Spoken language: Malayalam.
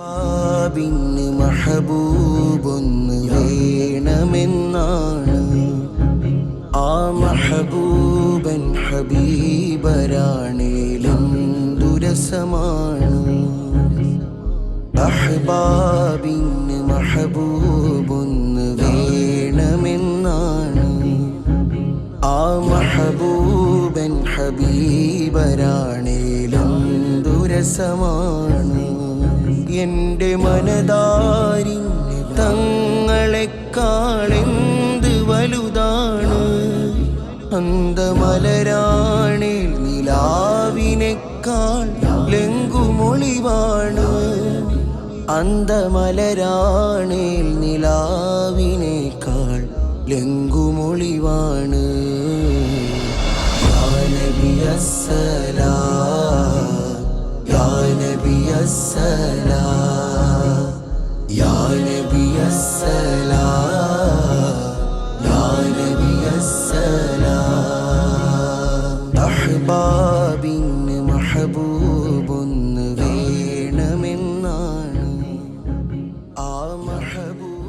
ബാബിന് മഹബൂബൊന്ന് വേണമെന്നാണ്. ആ മഹബൂബൻ ഹബീബരാണേലും ദുരസമാണ് അഹ്ബാബിന് മഹബൂബൊന്ന് വേണമെന്നാണ്. ആ മഹബൂബൻ ഹബീബരാണേലും ദുരസമാണ് എന്റെ മനതാരി തങ്ങളെക്കാളെന്ത് വലുതാണ്? അന്തമലരാണിൽ നിലാവിനേക്കാൾ ലങ്കുമൊളിവാണ് അന്തമലരാണിൽ നിലാവിനേക്കാൾ ലങ്കുമൊളിവാണ് യാ السلام. يا نبي السلام. يا نبي السلام. أحباب محبوب غير من آه محبوب.